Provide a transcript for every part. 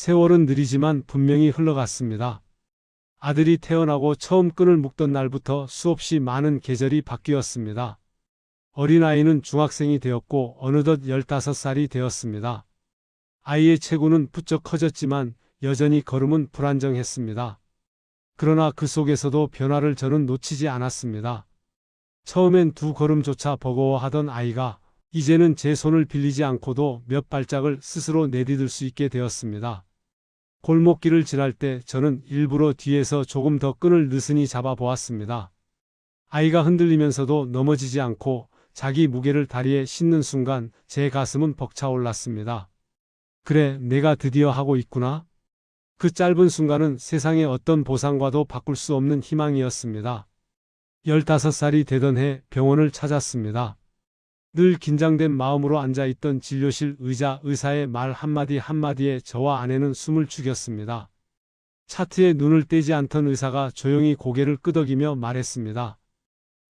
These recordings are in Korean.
세월은 느리지만 분명히 흘러갔습니다. 아들이 태어나고 처음 끈을 묶던 날부터 수없이 많은 계절이 바뀌었습니다. 어린아이는 중학생이 되었고 어느덧 15살이 되었습니다. 아이의 체구는 부쩍 커졌지만 여전히 걸음은 불안정했습니다. 그러나 그 속에서도 변화를 저는 놓치지 않았습니다. 처음엔 두 걸음조차 버거워하던 아이가 이제는 제 손을 빌리지 않고도 몇 발짝을 스스로 내디딜 수 있게 되었습니다. 골목길을 지날 때 저는 일부러 뒤에서 조금 더 끈을 느슨히 잡아 보았습니다. 아이가 흔들리면서도 넘어지지 않고 자기 무게를 다리에 싣는 순간 제 가슴은 벅차올랐습니다. 그래, 내가 드디어 하고 있구나. 그 짧은 순간은 세상의 어떤 보상과도 바꿀 수 없는 희망이었습니다. 15살이 되던 해 병원을 찾았습니다. 늘 긴장된 마음으로 앉아있던 진료실 의자 의사의 말 한마디 한마디에 저와 아내는 숨을 죽였습니다. 차트에 눈을 떼지 않던 의사가 조용히 고개를 끄덕이며 말했습니다.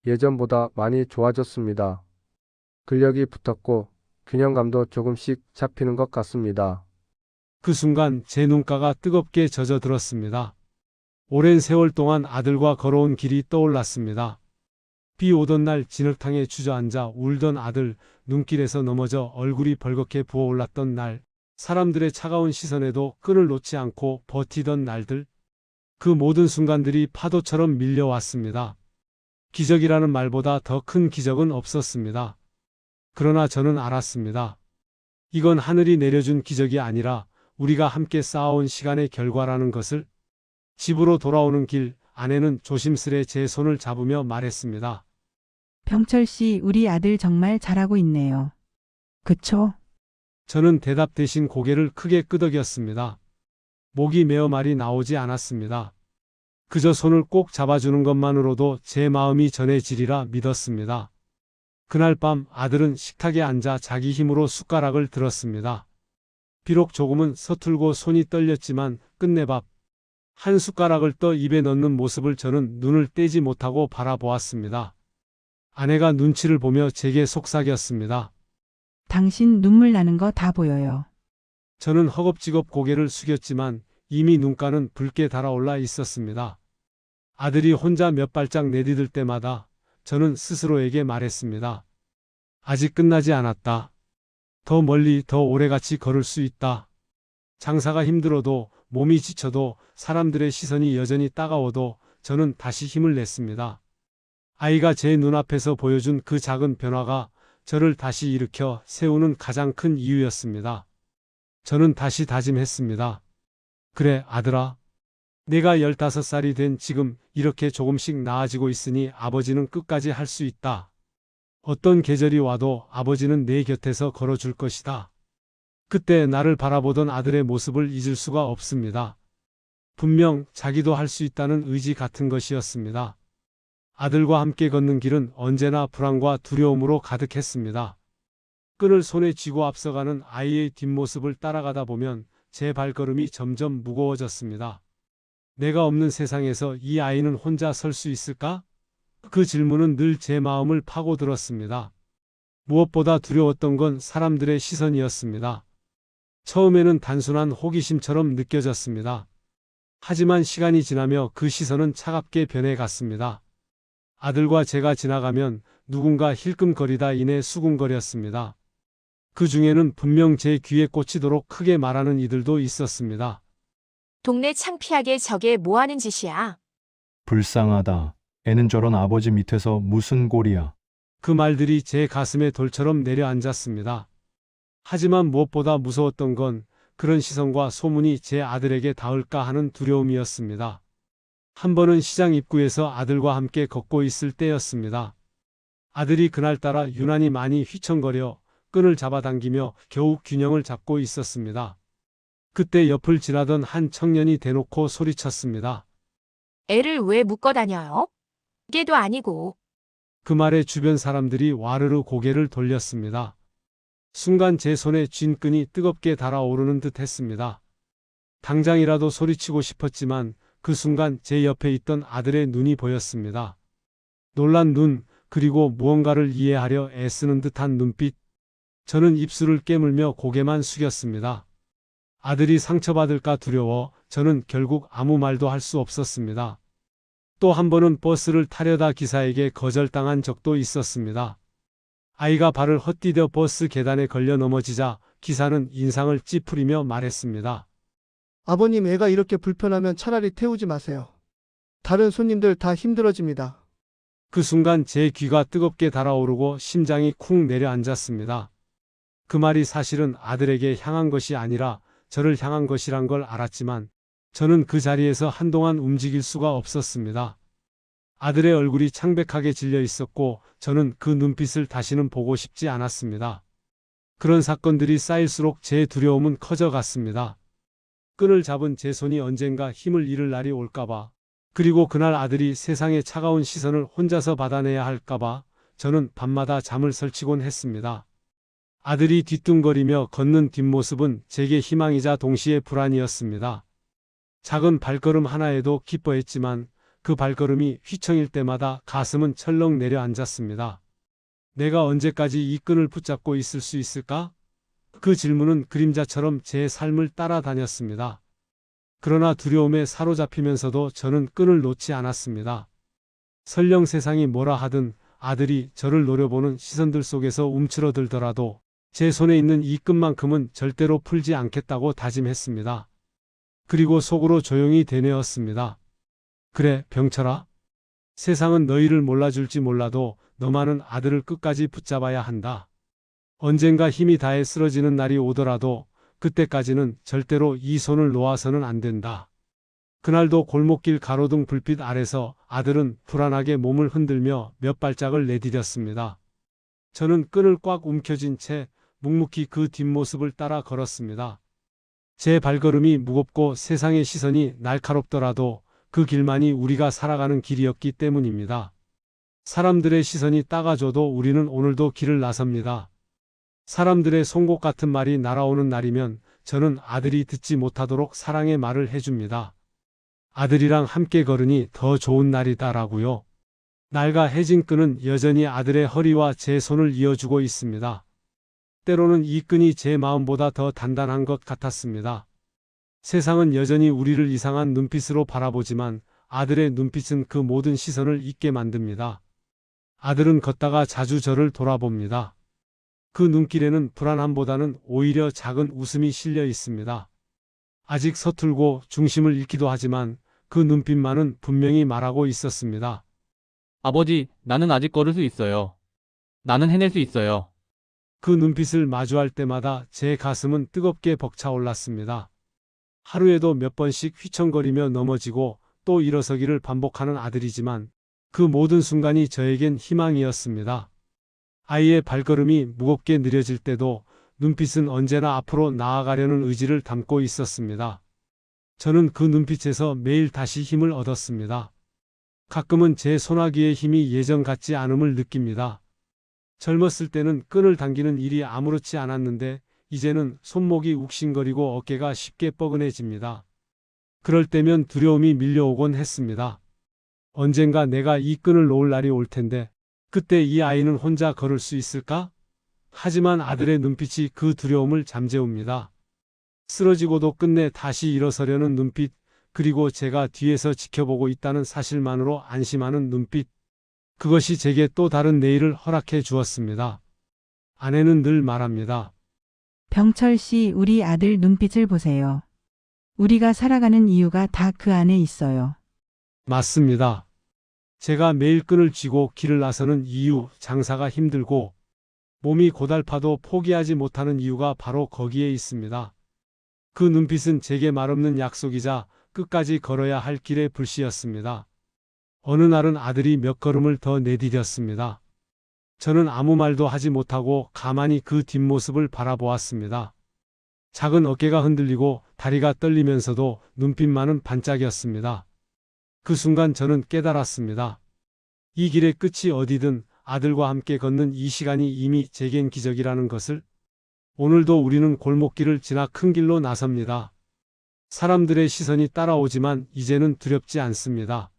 예전보다 많이 좋아졌습니다. 근력이 붙었고 균형감도 조금씩 잡히는 것 같습니다. 그 순간 제 눈가가 뜨겁게 젖어들었습니다. 오랜 세월 동안 아들과 걸어온 길이 떠올랐습니다. 비 오던 날 진흙탕에 주저앉아 울던 아들, 눈길에서 넘어져 얼굴이 벌겋게 부어올랐던 날, 사람들의 차가운 시선에도 끈을 놓지 않고 버티던 날들, 그 모든 순간들이 파도처럼 밀려왔습니다. 기적이라는 말보다 더 큰 기적은 없었습니다. 그러나 저는 알았습니다. 이건 하늘이 내려준 기적이 아니라 우리가 함께 쌓아온 시간의 결과라는 것을 집으로 돌아오는 길 아내는 조심스레 제 손을 잡으며 말했습니다. 병철 씨, 우리 아들 정말 잘하고 있네요. 그쵸? 저는 대답 대신 고개를 크게 끄덕였습니다. 목이 메어 말이 나오지 않았습니다. 그저 손을 꼭 잡아주는 것만으로도 제 마음이 전해지리라 믿었습니다. 그날 밤 아들은 식탁에 앉아 자기 힘으로 숟가락을 들었습니다. 비록 조금은 서툴고 손이 떨렸지만 끝내 밥 한 숟가락을 떠 입에 넣는 모습을 저는 눈을 떼지 못하고 바라보았습니다. 아내가 눈치를 보며 제게 속삭였습니다. 당신 눈물 나는 거 다 보여요. 저는 허겁지겁 고개를 숙였지만 이미 눈가는 붉게 달아올라 있었습니다. 아들이 혼자 몇 발짝 내디딜 때마다 저는 스스로에게 말했습니다. 아직 끝나지 않았다. 더 멀리 더 오래같이 걸을 수 있다. 장사가 힘들어도 몸이 지쳐도 사람들의 시선이 여전히 따가워도 저는 다시 힘을 냈습니다. 아이가 제 눈앞에서 보여준 그 작은 변화가 저를 다시 일으켜 세우는 가장 큰 이유였습니다. 저는 다시 다짐했습니다. 그래, 아들아. 내가 15살이 된 지금 이렇게 조금씩 나아지고 있으니 아버지는 끝까지 할 수 있다. 어떤 계절이 와도 아버지는 내 곁에서 걸어줄 것이다. 그때 나를 바라보던 아들의 모습을 잊을 수가 없습니다. 분명 자기도 할 수 있다는 의지 같은 것이었습니다. 아들과 함께 걷는 길은 언제나 불안과 두려움으로 가득했습니다. 끈을 손에 쥐고 앞서가는 아이의 뒷모습을 따라가다 보면 제 발걸음이 점점 무거워졌습니다. 내가 없는 세상에서 이 아이는 혼자 설 수 있을까? 그 질문은 늘 제 마음을 파고들었습니다. 무엇보다 두려웠던 건 사람들의 시선이었습니다. 처음에는 단순한 호기심처럼 느껴졌습니다. 하지만 시간이 지나며 그 시선은 차갑게 변해갔습니다. 아들과 제가 지나가면 누군가 힐끔거리다 이내 수군거렸습니다. 그 중에는 분명 제 귀에 꽂히도록 크게 말하는 이들도 있었습니다. 동네 창피하게 저게 뭐 하는 짓이야? 불쌍하다. 애는 저런 아버지 밑에서 무슨 꼴이야. 그 말들이 제 가슴에 돌처럼 내려앉았습니다. 하지만 무엇보다 무서웠던 건 그런 시선과 소문이 제 아들에게 닿을까 하는 두려움이었습니다. 한 번은 시장 입구에서 아들과 함께 걷고 있을 때였습니다. 아들이 그날따라 유난히 많이 휘청거려 끈을 잡아당기며 겨우 균형을 잡고 있었습니다. 그때 옆을 지나던 한 청년이 대놓고 소리쳤습니다. 애를 왜 묶어 다녀요? 이게도 아니고. 그 말에 주변 사람들이 와르르 고개를 돌렸습니다. 순간 제 손에 쥔 끈이 뜨겁게 달아오르는 듯 했습니다. 당장이라도 소리치고 싶었지만 그 순간 제 옆에 있던 아들의 눈이 보였습니다. 놀란 눈, 그리고 무언가를 이해하려 애쓰는 듯한 눈빛. 저는 입술을 깨물며 고개만 숙였습니다. 아들이 상처받을까 두려워 저는 결국 아무 말도 할 수 없었습니다. 또 한 번은 버스를 타려다 기사에게 거절당한 적도 있었습니다. 아이가 발을 헛디뎌 버스 계단에 걸려 넘어지자 기사는 인상을 찌푸리며 말했습니다. 아버님 애가 이렇게 불편하면 차라리 태우지 마세요. 다른 손님들 다 힘들어집니다. 그 순간 제 귀가 뜨겁게 달아오르고 심장이 쿵 내려앉았습니다. 그 말이 사실은 아들에게 향한 것이 아니라 저를 향한 것이란 걸 알았지만 저는 그 자리에서 한동안 움직일 수가 없었습니다. 아들의 얼굴이 창백하게 질려 있었고 저는 그 눈빛을 다시는 보고 싶지 않았습니다. 그런 사건들이 쌓일수록 제 두려움은 커져갔습니다. 끈을 잡은 제 손이 언젠가 힘을 잃을 날이 올까봐 그리고 그날 아들이 세상의 차가운 시선을 혼자서 받아내야 할까봐 저는 밤마다 잠을 설치곤 했습니다. 아들이 뒤뚱거리며 걷는 뒷모습은 제게 희망이자 동시에 불안이었습니다. 작은 발걸음 하나에도 기뻐했지만 그 발걸음이 휘청일 때마다 가슴은 철렁 내려앉았습니다. 내가 언제까지 이 끈을 붙잡고 있을 수 있을까? 그 질문은 그림자처럼 제 삶을 따라다녔습니다. 그러나 두려움에 사로잡히면서도 저는 끈을 놓지 않았습니다. 설령 세상이 뭐라 하든 아들이 저를 노려보는 시선들 속에서 움츠러들더라도 제 손에 있는 이 끈만큼은 절대로 풀지 않겠다고 다짐했습니다. 그리고 속으로 조용히 되뇌었습니다. 그래, 병철아. 세상은 너희를 몰라줄지 몰라도 너만은 아들을 끝까지 붙잡아야 한다. 언젠가 힘이 다해 쓰러지는 날이 오더라도 그때까지는 절대로 이 손을 놓아서는 안 된다. 그날도 골목길 가로등 불빛 아래서 아들은 불안하게 몸을 흔들며 몇 발짝을 내디뎠습니다. 저는 끈을 꽉 움켜쥔 채 묵묵히 그 뒷모습을 따라 걸었습니다. 제 발걸음이 무겁고 세상의 시선이 날카롭더라도 그 길만이 우리가 살아가는 길이었기 때문입니다. 사람들의 시선이 따가줘도 우리는 오늘도 길을 나섭니다. 사람들의 송곳 같은 말이 날아오는 날이면 저는 아들이 듣지 못하도록 사랑의 말을 해줍니다. 아들이랑 함께 걸으니 더 좋은 날이다라고요. 날과 해진 끈은 여전히 아들의 허리와 제 손을 이어주고 있습니다. 때로는 이 끈이 제 마음보다 더 단단한 것 같았습니다. 세상은 여전히 우리를 이상한 눈빛으로 바라보지만 아들의 눈빛은 그 모든 시선을 잊게 만듭니다. 아들은 걷다가 자주 저를 돌아봅니다. 그 눈길에는 불안함보다는 오히려 작은 웃음이 실려 있습니다. 아직 서툴고 중심을 잃기도 하지만 그 눈빛만은 분명히 말하고 있었습니다. 아버지, 나는 아직 걸을 수 있어요. 나는 해낼 수 있어요. 그 눈빛을 마주할 때마다 제 가슴은 뜨겁게 벅차올랐습니다. 하루에도 몇 번씩 휘청거리며 넘어지고 또 일어서기를 반복하는 아들이지만 그 모든 순간이 저에겐 희망이었습니다. 아이의 발걸음이 무겁게 느려질 때도 눈빛은 언제나 앞으로 나아가려는 의지를 담고 있었습니다. 저는 그 눈빛에서 매일 다시 힘을 얻었습니다. 가끔은 제 소나기의 힘이 예전 같지 않음을 느낍니다. 젊었을 때는 끈을 당기는 일이 아무렇지 않았는데 이제는 손목이 욱신거리고 어깨가 쉽게 뻐근해집니다. 그럴 때면 두려움이 밀려오곤 했습니다. 언젠가 내가 이 끈을 놓을 날이 올 텐데 그때 이 아이는 혼자 걸을 수 있을까? 하지만 아들의 눈빛이 그 두려움을 잠재웁니다. 쓰러지고도 끝내 다시 일어서려는 눈빛, 그리고 제가 뒤에서 지켜보고 있다는 사실만으로 안심하는 눈빛. 그것이 제게 또 다른 내일을 허락해 주었습니다. 아내는 늘 말합니다. 병철 씨, 우리 아들 눈빛을 보세요. 우리가 살아가는 이유가 다 그 안에 있어요. 맞습니다. 제가 매일 끈을 쥐고 길을 나서는 이유, 장사가 힘들고 몸이 고달파도 포기하지 못하는 이유가 바로 거기에 있습니다. 그 눈빛은 제게 말없는 약속이자 끝까지 걸어야 할 길의 불씨였습니다. 어느 날은 아들이 몇 걸음을 더 내디뎠습니다. 저는 아무 말도 하지 못하고 가만히 그 뒷모습을 바라보았습니다. 작은 어깨가 흔들리고 다리가 떨리면서도 눈빛만은 반짝였습니다. 그 순간 저는 깨달았습니다. 이 길의 끝이 어디든 아들과 함께 걷는 이 시간이 이미 제겐 기적이라는 것을 오늘도 우리는 골목길을 지나 큰 길로 나섭니다. 사람들의 시선이 따라오지만 이제는 두렵지 않습니다.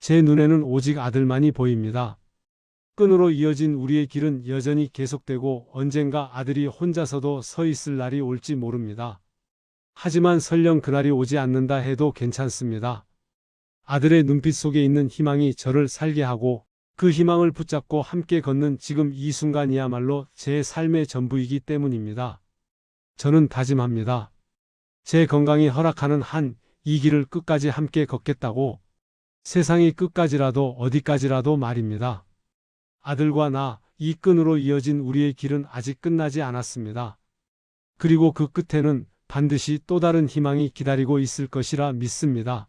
제 눈에는 오직 아들만이 보입니다. 끈으로 이어진 우리의 길은 여전히 계속되고 언젠가 아들이 혼자서도 서 있을 날이 올지 모릅니다. 하지만 설령 그날이 오지 않는다 해도 괜찮습니다. 아들의 눈빛 속에 있는 희망이 저를 살게 하고 그 희망을 붙잡고 함께 걷는 지금 이 순간이야말로 제 삶의 전부이기 때문입니다. 저는 다짐합니다. 제 건강이 허락하는 한 이 길을 끝까지 함께 걷겠다고 세상이 끝까지라도 어디까지라도 말입니다. 아들과 나 이 끈으로 이어진 우리의 길은 아직 끝나지 않았습니다. 그리고 그 끝에는 반드시 또 다른 희망이 기다리고 있을 것이라 믿습니다.